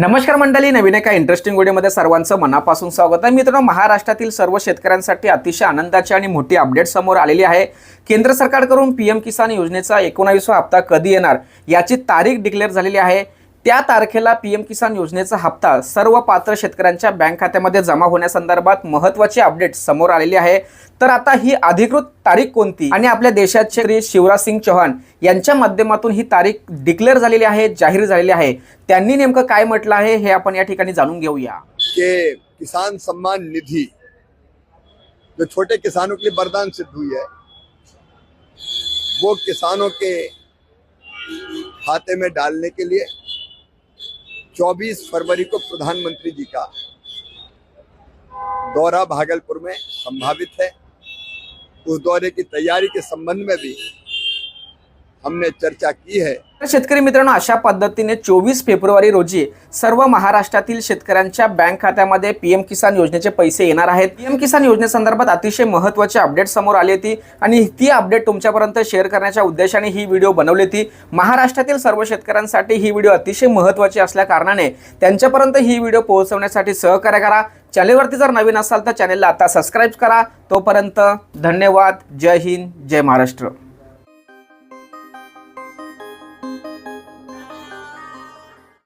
नमस्कार मंडळी नवीन एका इंटरेस्टिंग व्हिडिओमध्ये सर्वांचं मनापासून स्वागत आहे. मित्रांनो महाराष्ट्रातील सर्व शेतकऱ्यांसाठी अतिशय आनंदाची आणि मोठी अपडेट समोर आलेली आहे. केंद्र सरकारकडून पी एम किसान योजनेचा एकोणावीसवा हप्ता कधी येणार याची तारीख डिक्लेअर झालेली आहे. त्या तारखेला पी एम किसान योजनेचा हप्ता सर्व पात्र शेतकऱ्यांच्या बँक खात्यामध्ये जमा होण्यासंदर्भात महत्त्वाची अपडेट समोर आलेली आहे. तर आता ही अधिकृत तारीख कोणती? आणि आपल्या देशाचे श्री शिवराज सिंग चौहान यांच्या माध्यमातून ही तारीख डिक्लेअर झालेली आहे जाहीर झालेली आहे. त्यांनी नेमकं काय म्हटलं आहे हे आपण या ठिकाणी जाणून घेऊया. के किसान सम्मान निधि जो छोटे किसानों के लिए वरदान सिद्ध हुई है वो किसानों के खाते में डालने के लिए 24 फरवरी को प्रधानमंत्री जी का दौरा भागलपुर में संभावित है। उस दौरे की तैयारी के संबंध में भी हमने चर्चा की है। तर शेतकरी मित्रांनो अशा पद्धतीने चोवीस फेब्रुवारी रोजी सर्व महाराष्ट्रातील शेतकऱ्यांच्या बँक खात्यामध्ये पीएम किसान योजनेचे पैसे येणार आहेत. पीएम किसान योजनेसंदर्भात अतिशय महत्त्वाची अपडेट समोर आली होती आणि ती अपडेट तुमच्यापर्यंत शेअर करण्याच्या उद्देशाने ही व्हिडिओ बनवली होती. महाराष्ट्रातील सर्व शेतकऱ्यांसाठी ही व्हिडिओ अतिशय महत्त्वाची असल्या कारणाने त्यांच्यापर्यंत ही व्हिडिओ पोहोचवण्यासाठी सहकार्य करा. चॅनेलवरती जर नवीन असाल तर चॅनेलला आता सबस्क्राईब करा. तोपर्यंत धन्यवाद. जय हिंद. जय महाराष्ट्र.